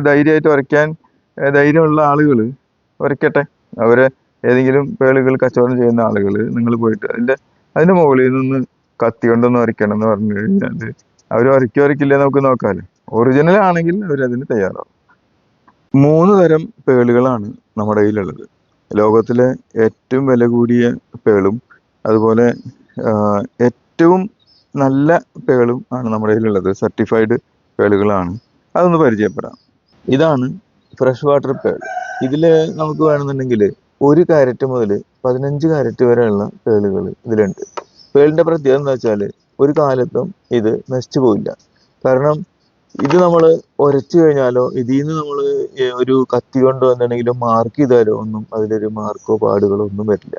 ധൈര്യമായിട്ട് വരയ്ക്കാൻ ധൈര്യമുള്ള ആളുകൾ വരയ്ക്കട്ടെ. അവരെ ഏതെങ്കിലും പേളുകൾ കച്ചവടം ചെയ്യുന്ന ആളുകൾ നിങ്ങൾ പോയിട്ട് അതിന്റെ അതിന്റെ മുകളിൽ നിന്ന് കത്തി കൊണ്ടൊന്ന് വരയ്ക്കണം എന്ന് പറഞ്ഞു കഴിഞ്ഞാൽ അവർ വരയ്ക്കോ വരയ്ക്കില്ലേ നമുക്ക് നോക്കാമല്ലോ ഒറിജിനൽ ആണെങ്കിൽ അവരതിന് തയ്യാറാവും. മൂന്ന് തരം പേളുകളാണ് നമ്മുടെ കയ്യിലുള്ളത്. ലോകത്തിലെ ഏറ്റവും വില കൂടിയ പേളും അതുപോലെ ഏറ്റവും നല്ല പേളും ആണ് നമ്മുടെ കയ്യിലുള്ളത്. സർട്ടിഫൈഡ് പേളുകളാണ്. അതൊന്ന് പരിചയപ്പെടാം. ഇതാണ് ഫ്രഷ് വാട്ടർ പേൾ ഇതിൽ നമുക്ക് വേണമെന്നുണ്ടെങ്കിൽ ഒരു കാരറ്റ് മുതൽ പതിനഞ്ച് കാരറ്റ് വരെയുള്ള പേളുകൾ ഇതിലുണ്ട്. പേളിന്റെ പ്രത്യേകത എന്താ വെച്ചാൽ ഒരു കാലത്തും ഇത് നശിച്ചു പോയില്ല കാരണം ഇത് നമ്മൾ ഉരച്ചു കഴിഞ്ഞാലോ ഇതിൽ നിന്ന് നമ്മൾ ഒരു കത്തി കൊണ്ട് വന്നിട്ടുണ്ടെങ്കിലും മാർക്ക് ചെയ്താലോ ഒന്നും അതിലൊരു മാർക്കോ പാടുകളോ ഒന്നും വരില്ല.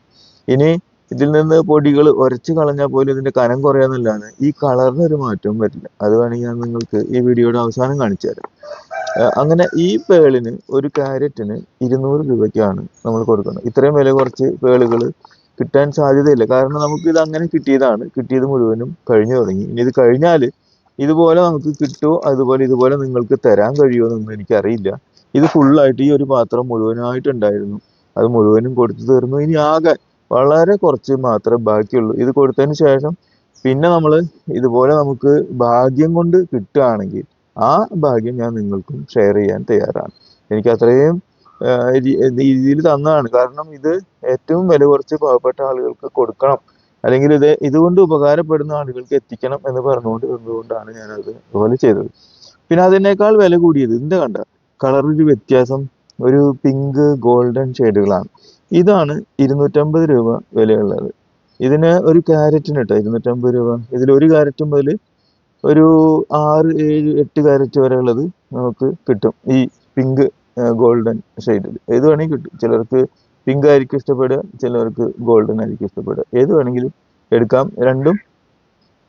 ഇനി ഇതിൽ നിന്ന് പൊടികൾ ഉരച്ചു കളഞ്ഞാൽ പോലും ഇതിന്റെ കനം കുറയാന്നല്ലാതെ ഈ കളറിനൊരു മാറ്റവും വരില്ല. അത് വേണമെങ്കിൽ ഞാൻ നിങ്ങൾക്ക് ഈ വീഡിയോയുടെ അവസാനം കാണിച്ചു തരാം. അങ്ങനെ ഈ പേളിന് ഒരു ക്യാരറ്റിന് ഇരുന്നൂറ് രൂപയ്ക്കാണ് നമ്മൾ കൊടുക്കുന്നത്. ഇത്രയും വില കുറച്ച് പേളുകൾ കിട്ടാൻ സാധ്യതയില്ല. കാരണം നമുക്ക് ഇത് അങ്ങനെ കിട്ടിയതാണ്. കിട്ടിയത് മുഴുവനും കഴിഞ്ഞു തുടങ്ങി. ഇനി ഇത് കഴിഞ്ഞാൽ ഇതുപോലെ നമുക്ക് കിട്ടുമോ അതുപോലെ ഇതുപോലെ നിങ്ങൾക്ക് തരാൻ കഴിയുമോ എന്നൊന്നും എനിക്കറിയില്ല. ഇത് ഫുള്ളായിട്ട് ഈ ഒരു പാത്രം മുഴുവനായിട്ടുണ്ടായിരുന്നു. അത് മുഴുവനും കൊടുത്തു തീർന്നു. ഇനി ആകെ വളരെ കുറച്ച് മാത്രമേ ബാക്കിയുള്ളൂ. ഇത് കൊടുത്തതിന് ശേഷം പിന്നെ നമ്മൾ ഇതുപോലെ നമുക്ക് ഭാഗ്യം കൊണ്ട് കിട്ടുകയാണെങ്കിൽ ആ ഭാഗ്യം ഞാൻ നിങ്ങൾക്കും ഷെയർ ചെയ്യാൻ തയ്യാറാണ്. എനിക്ക് അത്രയും രീതിയിൽ തന്നതാണ്. കാരണം ഇത് ഏറ്റവും വില കുറച്ച് പാവപ്പെട്ട ആളുകൾക്ക് കൊടുക്കണം. അല്ലെങ്കിൽ ഇത് ഇതുകൊണ്ട് ഉപകാരപ്പെടുന്ന ആളുകൾക്ക് എത്തിക്കണം എന്ന് പറഞ്ഞുകൊണ്ട് തന്നുകൊണ്ടാണ് ഞാനത് അതുപോലെ ചെയ്തത്. പിന്നെ അതിനേക്കാൾ വില കൂടിയത് ഇതിന്റെ കണ്ട കളറിൽ വ്യത്യാസം ഒരു പിങ്ക് ഗോൾഡൻ ഷെയ്ഡുകളാണ് ഇതാണ് ഇരുന്നൂറ്റമ്പത് രൂപ വിലയുള്ളത്. ഇതിന് ഒരു ക്യാരറ്റിന് കേട്ടോ ഇരുന്നൂറ്റമ്പത് രൂപ. ഇതിൽ ഒരു ക്യാരറ്റ് മുതൽ ഒരു ആറ് ഏഴ് എട്ട് കാരറ്റ് വരെ ഉള്ളത് നമുക്ക് കിട്ടും. ഈ പിങ്ക് ഗോൾഡൻ ഷെയ്ഡിൽ ഏത് വേണമെങ്കിൽ കിട്ടും. ചിലർക്ക് പിങ്ക് ആയിരിക്കും ഇഷ്ടപ്പെടുക ചിലർക്ക് ഗോൾഡൻ ആയിരിക്കും ഇഷ്ടപ്പെടുക. ഏത് വേണമെങ്കിലും എടുക്കാം. രണ്ടും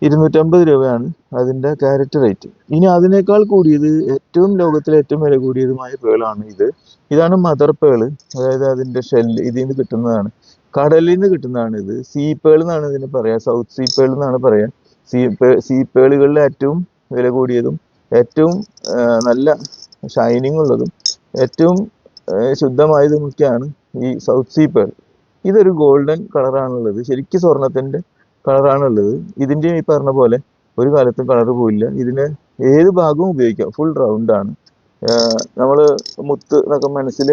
ഇരുന്നൂറ്റമ്പത് രൂപയാണ് അതിന്റെ ക്യാരറ്റ് റേറ്റ് ഇനി അതിനേക്കാൾ കൂടിയത് ഏറ്റവും ലോകത്തിലെ ഏറ്റവും വില കൂടിയതുമായ പേളാണ് ഇത്. ഇതാണ് മദർ പേൾ അതായത് അതിന്റെ ഷെല്ല് ഇതിൽ നിന്ന് കിട്ടുന്നതാണ്. കടലിൽ നിന്ന് കിട്ടുന്നതാണ് ഇത്. സീ പേൾ എന്നാണ് ഇതിന് പറയുക സൗത്ത് സീ പേൾ എന്നാണ് പറയാ. സീ സീപ്പേളുകളിൽ ഏറ്റവും വില കൂടിയതും ഏറ്റവും നല്ല ഷൈനിങ് ഉള്ളതും ഏറ്റവും ശുദ്ധമായതുമൊക്കെയാണ് ഈ സൗത്ത് സീ പേൾ ഇതൊരു ഗോൾഡൻ കളറാണുള്ളത് ശരിക്കും സ്വർണത്തിന്റെ കളറാണുള്ളത് ഇതിന്റെ ഈ പറഞ്ഞ പോലെ ഒരു കാലത്തും കളർ പോയില്ല. ഇതിന് ഏത് ഭാഗവും ഉപയോഗിക്കാം. ഫുൾ റൗണ്ടാണ് നമ്മൾ മുത്ത് എന്നൊക്കെ മനസ്സിൽ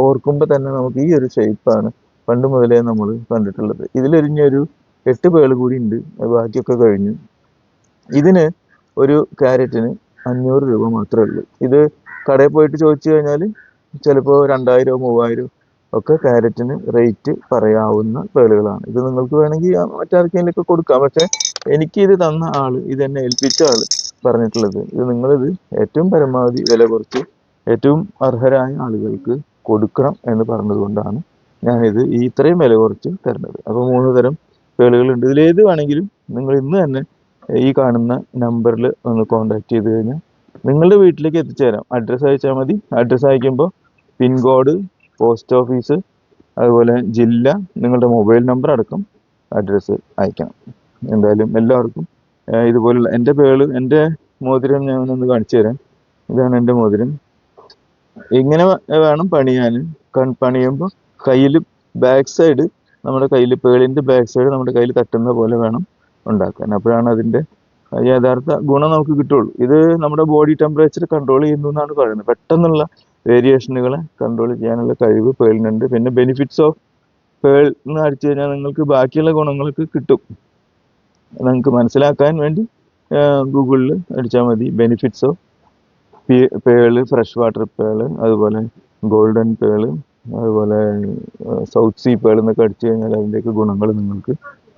ഓർക്കുമ്പോൾ തന്നെ നമുക്ക് ഈ ഒരു ഷേപ്പാണ് പണ്ട് മുതലേ നമ്മൾ കണ്ടിട്ടുള്ളത്. ഇതിലൊരിഞ്ഞൊരു എട്ട് പേൾ കൂടി ഉണ്ട്. ബാക്കിയൊക്കെ കഴിഞ്ഞു. ഇതിന് ഒരു ക്യാരറ്റിന് അഞ്ഞൂറ് രൂപ മാത്രമേ ഉള്ളൂ. ഇത് കടയിൽ പോയിട്ട് ചോദിച്ചു കഴിഞ്ഞാൽ ചിലപ്പോൾ രണ്ടായിരമോ മൂവായിരമോ ഒക്കെ ക്യാരറ്റിന് റേറ്റ് പറയാവുന്ന പേളുകളാണ്. ഇത് നിങ്ങൾക്ക് വേണമെങ്കിൽ മറ്റാർക്കെങ്കിലൊക്കെ മറ്റാർക്കെങ്കിലും കൊടുക്കാം. പക്ഷെ എനിക്ക് ഇത് തന്ന ആൾ ഇത് എന്നെ ഏൽപ്പിച്ച ആൾ പറഞ്ഞിട്ടുള്ളത് ഇത് നിങ്ങളിത് ഏറ്റവും പരമാവധി വില കുറച്ച് ഏറ്റവും അർഹരായ ആളുകൾക്ക് കൊടുക്കണം എന്ന് പറഞ്ഞതുകൊണ്ടാണ് ഞാനിത് ഈ ഇത്രയും വില കുറച്ച് തരുന്നത്. അപ്പോൾ മൂന്ന് തരം പേളുകളുണ്ട് ഇതിലേത് വേണമെങ്കിലും നിങ്ങൾ ഇന്ന് തന്നെ ഈ കാണുന്ന നമ്പറിൽ ഒന്ന് കോൺടാക്ട് ചെയ്ത് കഴിഞ്ഞാൽ നിങ്ങളുടെ വീട്ടിലേക്ക് എത്തിച്ചേരാം. അഡ്രസ്സ് അയച്ചാൽ മതി. അഡ്രസ്സ് അയക്കുമ്പോൾ പിൻകോഡ് പോസ്റ്റ് ഓഫീസ് അതുപോലെ ജില്ല നിങ്ങളുടെ മൊബൈൽ നമ്പർ അടക്കം അഡ്രസ്സ് അയക്കണം. എന്തായാലും എല്ലാവർക്കും ഇതുപോലുള്ള എന്റെ പേൾ എന്റെ മോതിരം ഞാൻ ഒന്ന് കാണിച്ചു തരാം. ഇതാണ് എന്റെ മോതിരം. ഇങ്ങനെ വേണം പണിയാൻ? പണിയുമ്പോൾ കയ്യിൽ ബാക്ക് സൈഡ് നമ്മുടെ കയ്യിൽ പേളിന്റെ ബാക്ക് സൈഡ് നമ്മുടെ കയ്യിൽ തട്ടുന്ന പോലെ വേണം ഉണ്ടാക്കാൻ. അപ്പോഴാണ് അതിന്റെ യഥാർത്ഥ ഗുണം നമുക്ക് കിട്ടുള്ളൂ. ഇത് നമ്മുടെ ബോഡി ടെമ്പറേച്ചർ കൺട്രോൾ ചെയ്യുന്നു എന്നാണ് പറയുന്നത്. പെട്ടെന്നുള്ള വേരിയേഷനുകളെ കൺട്രോൾ ചെയ്യാനുള്ള കഴിവ് പേളിനുണ്ട്. പിന്നെ ബെനിഫിറ്റ്സ് ഓഫ് പേൾ എന്ന് അടിച്ചു കഴിഞ്ഞാൽ നിങ്ങൾക്ക് ബാക്കിയുള്ള ഗുണങ്ങൾക്ക് കിട്ടും. നിങ്ങൾക്ക് മനസ്സിലാക്കാൻ വേണ്ടി ഗൂഗിളിൽ അടിച്ചാൽ മതി. Benefits of pearl fresh water pearl അതുപോലെ ഗോൾഡൻ പേൾ അതുപോലെ സൗത്ത് സീ പേൾ എന്നൊക്കെ അടിച്ചു കഴിഞ്ഞാൽ അതിന്റെയൊക്കെ ഗുണങ്ങൾ നിങ്ങൾക്ക്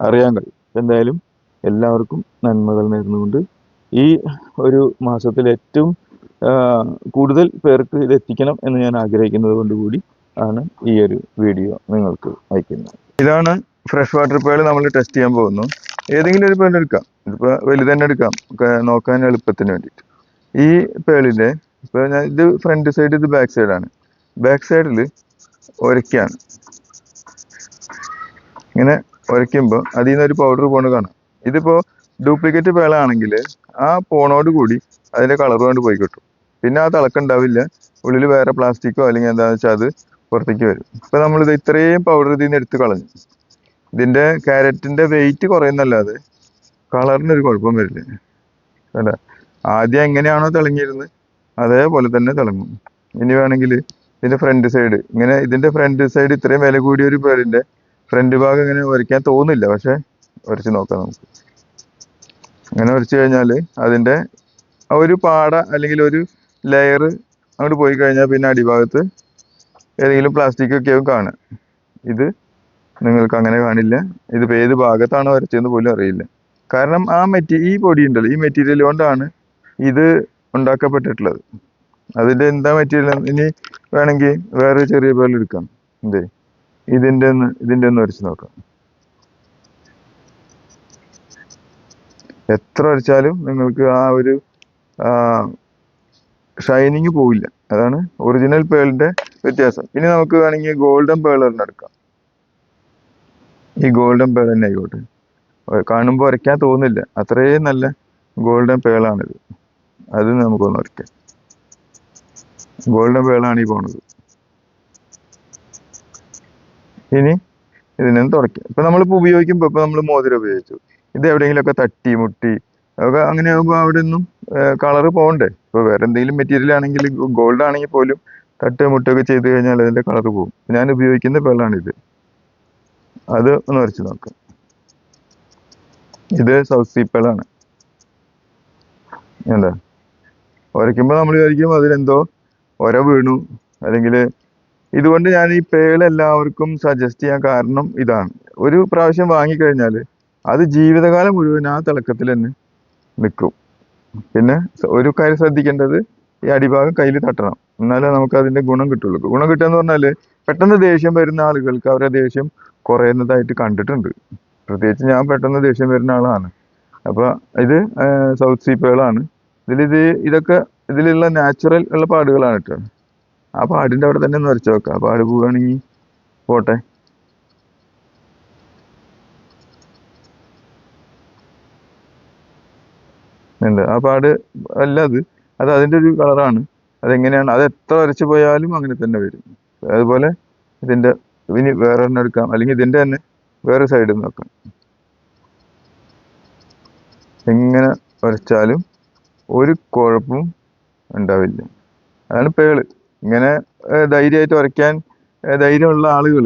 അറിയാൻ കഴിയും. എന്തായാലും എല്ലാവർക്കും നന്മകൾ നേർന്നുകൊണ്ട് ഈ ഒരു മാസത്തിൽ ഏറ്റവും കൂടുതൽ പേർക്ക് ഇത് എത്തിക്കണം എന്ന് ഞാൻ ആഗ്രഹിക്കുന്നത് കൊണ്ട് കൂടി ആണ് ഈ ഒരു വീഡിയോ നിങ്ങൾക്ക് അയക്കുന്നത്. ഇതാണ് ഫ്രഷ് വാട്ടർ പേൾ നമ്മൾ ടെസ്റ്റ് ചെയ്യാൻ പോകുന്നു. ഏതെങ്കിലും ഒരു പേൾ എടുക്കാം. ഇതിപ്പോൾ വലുത് തന്നെ എടുക്കാം. നോക്കാൻ എളുപ്പത്തിന് വേണ്ടിയിട്ട്. ഈ പേളിന്റെ ഇപ്പോൾ ഞാൻ ഇത് ഫ്രണ്ട് സൈഡ് ഇത് ബാക്ക് സൈഡാണ് ബാക്ക് സൈഡിൽ ഒരയ്ക്കാണ് ഇങ്ങനെ ഉരയ്ക്കുമ്പോൾ അതിൽ നിന്ന് ഒരു പൗഡർ പോണ് കാണാം. ഇതിപ്പോൾ ഡ്യൂപ്ലിക്കേറ്റ് പേളാണെങ്കിൽ ആ പോണോട് കൂടി അതിന്റെ കളർ കൊണ്ട് പോയി കിട്ടും. പിന്നെ ആ തിളക്കുണ്ടാവില്ല ഉള്ളിൽ വേറെ പ്ലാസ്റ്റിക്കോ അല്ലെങ്കിൽ എന്താണെന്ന് വെച്ചാൽ അത് പുറത്തേക്ക് വരും. ഇപ്പം നമ്മളിത് ഇത്രയും പൗഡർ ഇതിൽ നിന്ന് എടുത്ത് കളഞ്ഞു. ഇതിന്റെ ക്യാരറ്റിന്റെ വെയിറ്റ് കുറയുന്നല്ലാതെ കളറിനൊരു കുഴപ്പം വരില്ല. അല്ല ആദ്യം എങ്ങനെയാണോ തിളങ്ങിയിരുന്നത് അതേപോലെ തന്നെ തിളങ്ങും. ഇനി വേണമെങ്കിൽ ഇതിന്റെ ഫ്രണ്ട് സൈഡ് ഇങ്ങനെ ഇതിന്റെ ഫ്രണ്ട് സൈഡ് ഇത്രയും വില കൂടിയ ഒരു പേരിന്റെ ഫ്രണ്ട് ഭാഗം ഇങ്ങനെ വരയ്ക്കാൻ തോന്നില്ല. പക്ഷേ വരച്ച് നോക്കാം നമുക്ക്. ഇങ്ങനെ വരച്ച് കഴിഞ്ഞാൽ അതിന്റെ ആ ഒരു പാട അല്ലെങ്കിൽ ഒരു ലെയർ അങ്ങോട്ട് പോയി കഴിഞ്ഞാൽ പിന്നെ അടിഭാഗത്ത് ഏതെങ്കിലും പ്ലാസ്റ്റിക് ഒക്കെ ആവും കാണുക ഇത് നിങ്ങൾക്ക് അങ്ങനെ കാണില്ല. ഇതിപ്പോൾ ഏത് ഭാഗത്താണ് വരച്ചതെന്ന് പോലും അറിയില്ല. കാരണം ആ മെറ്റീ ഈ പൊടി ഉണ്ടല്ലോ. ഈ മെറ്റീരിയൽ കൊണ്ടാണ് ഇത് ഉണ്ടാക്കപ്പെട്ടിട്ടുള്ളത്. അതിന്റെ എന്താ മെറ്റീരിയൽ ഇനി വേണമെങ്കിൽ വേറെ ചെറിയ പോലെ എടുക്കാം. എന്തേ? ഇതിന്റെ ഒന്ന് ഇതിന്റെ ഒന്ന് വരച്ച് നോക്കാം. എത്ര വരച്ചാലും നിങ്ങൾക്ക് ആ ഒരു ഷൈനിങ് പോവില്ല. അതാണ് ഒറിജിനൽ പേളിന്റെ വ്യത്യാസം. ഇനി നമുക്ക് വേണമെങ്കിൽ ഗോൾഡൻ പേൾ തന്നെ എടുക്കാം. ഈ ഗോൾഡൻ പേൾ തന്നെ ആയിക്കോട്ടെ. കാണുമ്പോൾ വരയ്ക്കാൻ തോന്നില്ല അത്രയും നല്ല ഗോൾഡൻ പേളാണിത് അത് നമുക്കൊന്ന് വരയ്ക്കാം. ഗോൾഡൻ വേളാണ് ഈ പോണത്. ഇനി ഇതിനെ തുടയ്ക്കാം. ഇപ്പൊ നമ്മളിപ്പോ ഉപയോഗിക്കുമ്പോ ഇപ്പൊ നമ്മൾ മോതിരം ഉപയോഗിച്ചു. ഇത് എവിടെയെങ്കിലുമൊക്കെ തട്ടി മുട്ടി ഒക്കെ അങ്ങനെ ആകുമ്പോൾ അവിടെ ഒന്നും കളറ് പോകണ്ടേ ഇപ്പൊ വേറെ എന്തെങ്കിലും മെറ്റീരിയൽ ആണെങ്കിൽ ഗോൾഡ് ആണെങ്കിൽ പോലും തട്ട് മുട്ടൊക്കെ ചെയ്ത് കഴിഞ്ഞാൽ അതിന്റെ കളർ പോകും ഞാൻ ഉപയോഗിക്കുന്ന വെള്ളമാണിത് അത് ഒന്ന് വരച്ച് നോക്കാം. ഇത് സൗത്ത് സീ പേളാണ് എന്താ? വരയ്ക്കുമ്പോൾ നമ്മൾ വിചാരിക്കും അതിലെന്തോ ഒര വീണു. അല്ലെങ്കിൽ ഇതുകൊണ്ട് ഞാൻ ഈ പേൾ എല്ലാവർക്കും സജസ്റ്റ് ചെയ്യാൻ കാരണം ഇതാണ്. ഒരു പ്രാവശ്യം വാങ്ങിക്കഴിഞ്ഞാൽ അത് ജീവിതകാലം മുഴുവൻ ആ തിളക്കത്തിൽ തന്നെ നിൽക്കും. പിന്നെ ഒരു കാര്യം ശ്രദ്ധിക്കേണ്ടത് ഈ അടിഭാഗം കയ്യിൽ തട്ടണം. എന്നാലേ നമുക്ക് അതിന്റെ ഗുണം കിട്ടുള്ളൂ. ഗുണം കിട്ടുക എന്ന് പറഞ്ഞാൽ പെട്ടെന്ന് ദേഷ്യം വരുന്ന ആളുകൾക്ക് അവരുടെ ദേഷ്യം കുറയുന്നതായിട്ട് കണ്ടിട്ടുണ്ട്. പ്രത്യേകിച്ച് ഞാൻ പെട്ടെന്ന് ദേഷ്യം വരുന്ന ആളാണ്. അപ്പോൾ ഇത് സൗത്ത് സീപ്പുകളാണ് ഇതിലിത് ഇതൊക്കെ ഇതിലുള്ള നാച്ചുറൽ ഉള്ള പാടുകളാണ് കേട്ടോ. ആ പാടിന്റെ അവിടെ തന്നെ ഒന്ന് വരച്ച് നോക്കാം ആ പാട് പോവുകയാണെങ്കിൽ പോട്ടെ. ഉണ്ട്. ആ പാട് അല്ല അത്. അത് അതിന്റെ ഒരു കളറാണ്. അതെങ്ങനെയാണ്? അത് എത്ര വരച്ചു പോയാലും അങ്ങനെ തന്നെ വരും. അതുപോലെ ഇതിന്റെ ഇനി വേറെ തന്നെ എടുക്കാം. അല്ലെങ്കിൽ ഇതിന്റെ തന്നെ വേറെ സൈഡിൽ നോക്കാം എങ്ങനെ വരച്ചാലും ഒരു കുഴപ്പവും ഉണ്ടാവില്ല. അതാണ് പേൾ. ഇങ്ങനെ ധൈര്യമായിട്ട് വരയ്ക്കാൻ ധൈര്യമുള്ള ആളുകൾ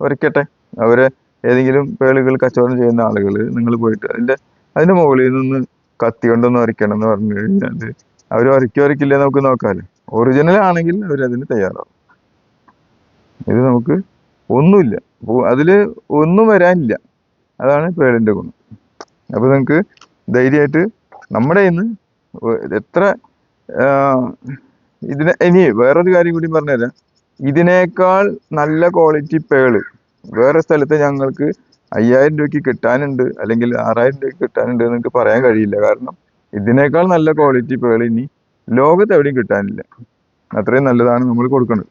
വരയ്ക്കട്ടെ. അവരെ ഏതെങ്കിലും പേളുകൾ കച്ചവടം ചെയ്യുന്ന ആളുകൾ നിങ്ങൾ പോയിട്ട് അതിന്റെ അതിന്റെ മുകളിൽ നിന്ന് കത്തി കൊണ്ടൊന്ന് വരയ്ക്കണം എന്ന് പറഞ്ഞു കഴിഞ്ഞാൽ അവർ വരയ്ക്കോ വരയ്ക്കില്ലേ നമുക്ക് നോക്കാമല്ലോ ഒറിജിനൽ ആണെങ്കിൽ അവരതിന് തയ്യാറാവും. ഇത് നമുക്ക് ഒന്നുമില്ല. അതിൽ ഒന്നും വരാനില്ല. അതാണ് പേളിന്റെ ഗുണം. അപ്പോൾ നിങ്ങൾക്ക് ധൈര്യമായിട്ട് നമ്മുടെ ഇന്ന് എത്ര ഇതിനെ ഇനി വേറൊരു കാര്യം കൂടി പറഞ്ഞുതരാം. ഇതിനേക്കാൾ നല്ല ക്വാളിറ്റി പേൾ വേറെ സ്ഥലത്ത് ഞങ്ങൾക്ക് അയ്യായിരം രൂപയ്ക്ക് കിട്ടാനുണ്ട് അല്ലെങ്കിൽ ആറായിരം രൂപയ്ക്ക് കിട്ടാനുണ്ട് എന്ന് പറയാൻ കഴിയില്ല. കാരണം ഇതിനേക്കാൾ നല്ല ക്വാളിറ്റി പേൾ ഇനി ലോകത്ത് എവിടെയും കിട്ടാനില്ല. അത്രയും നല്ലതാണ് നമ്മൾ കൊടുക്കുന്നത്.